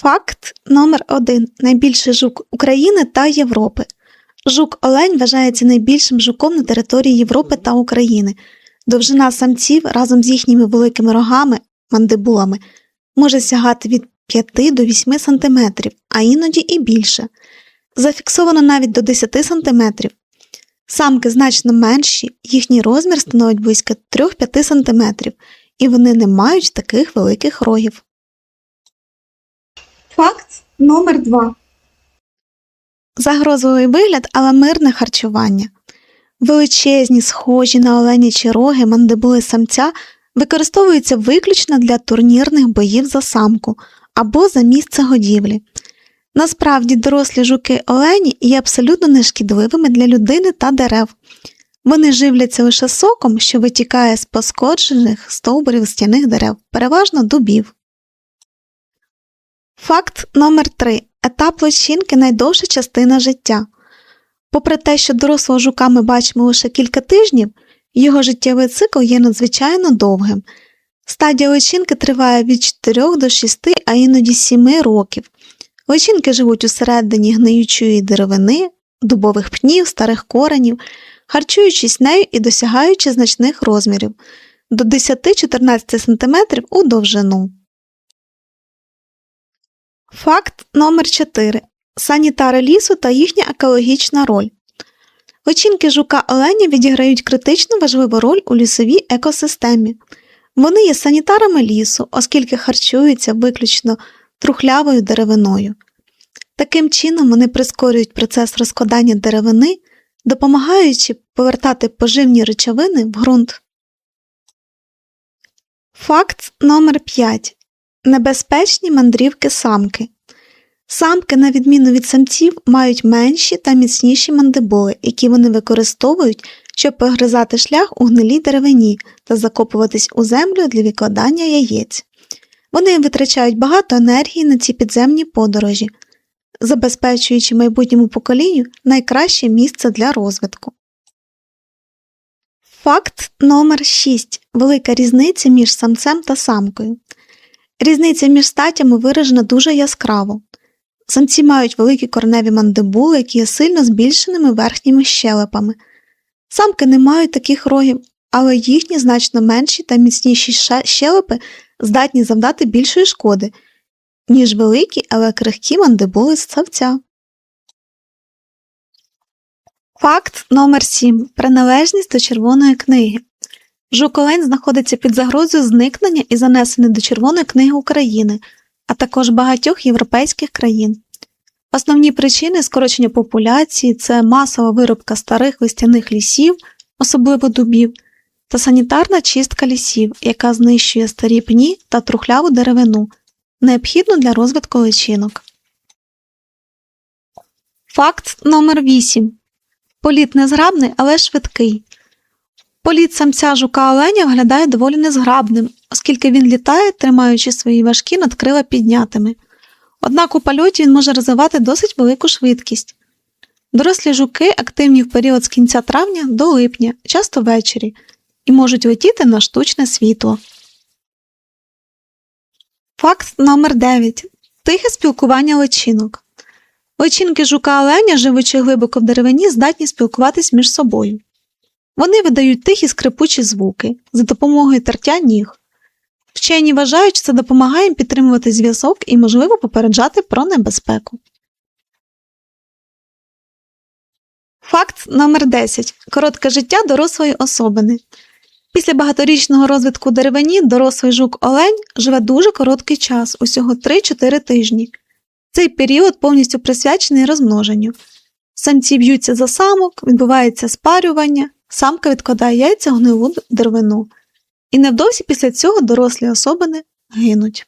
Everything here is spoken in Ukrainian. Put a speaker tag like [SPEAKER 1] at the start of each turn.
[SPEAKER 1] Факт номер 1 Найбільший жук України та Європи. Жук Олень вважається найбільшим жуком на території Європи та України. Довжина самців разом з їхніми великими рогами, мандибулами, може сягати від 5 до 8 см, а іноді і більше. Зафіксовано навіть до 10 см. Самки значно менші, їхній розмір становить близько 3-5 см, і вони не мають таких великих рогів. Факт номер 2 Загрозовий вигляд, але мирне харчування. Величезні, схожі на оленячі роги мандибули самця використовуються виключно для турнірних боїв за самку або за місце годівлі. Насправді дорослі жуки олені є абсолютно нешкідливими для людини та дерев. Вони живляться лише соком, що витікає з поскоджених стовбурів стяних дерев, переважно дубів. Факт номер 3 Етап личинки найдовша частина життя. Попри те, що дорослого жука ми бачимо лише кілька тижнів, його життєвий цикл є надзвичайно довгим. Стадія личинки триває від 4 до 6, а іноді 7 років. Личинки живуть усередині гниючої деревини, дубових пнів, старих коренів, харчуючись нею і досягаючи значних розмірів до 10-14 см у довжину. Факт номер 4 Санітари лісу та їхня екологічна роль. Личинки жука оленя відіграють критично важливу роль у лісовій екосистемі. Вони є санітарами лісу, оскільки харчуються виключно трухлявою деревиною. Таким чином вони прискорюють процес розкладання деревини, допомагаючи повертати поживні речовини в ґрунт. Факт номер 5 Небезпечні мандрівки самки. Самки, на відміну від самців, мають менші та міцніші мандибули, які вони використовують, щоб погризати шлях у гнилій деревині та закопуватись у землю для відкладання яєць. Вони витрачають багато енергії на ці підземні подорожі, забезпечуючи майбутньому поколінню найкраще місце для розвитку. Факт номер 6 Велика різниця між самцем та самкою. Різниця між статтями виражена дуже яскраво. Самці мають великі кореневі мандибули, які є сильно збільшеними верхніми щелепами. Самки не мають таких рогів, але їхні значно менші та міцніші щелепи здатні завдати більшої шкоди, ніж великі, але крихкі мандибули ссавця. Факт номер 7 Приналежність до Червоної книги. Жук-олень знаходиться під загрозою зникнення і занесений до Червоної книги України, а також багатьох європейських країн. Основні причини скорочення популяції це масова вирубка старих листяних лісів, особливо дубів, та санітарна чистка лісів, яка знищує старі пні та трухляву деревину, необхідну для розвитку личинок. Факт номер 8 Політ незграбний, але швидкий. Політ самця жука оленя виглядає доволі незграбним, оскільки він літає, тримаючи свої важкі надкрила піднятими. Однак у польоті він може розвивати досить велику швидкість. Дорослі жуки активні в період з кінця травня до липня, часто ввечері, і можуть летіти на штучне світло. Факт номер 9 Тихе спілкування личинок. Личинки жука оленя, живучи глибоко в деревині, здатні спілкуватись між собою. Вони видають тихі скрипучі звуки за допомогою тертя ніг. Вчені вважають, що це допомагає їм підтримувати зв'язок і, можливо, попереджати про небезпеку. Факт номер 10 Коротке життя дорослої особини. Після багаторічного розвитку деревині дорослий жук-олень живе дуже короткий час, усього 3-4 тижні. Цей період повністю присвячений розмноженню. Самці б'ються за самок, відбувається спарювання, самка відкладає яйця в гнилу деревину. І невдовзі після цього дорослі особини гинуть.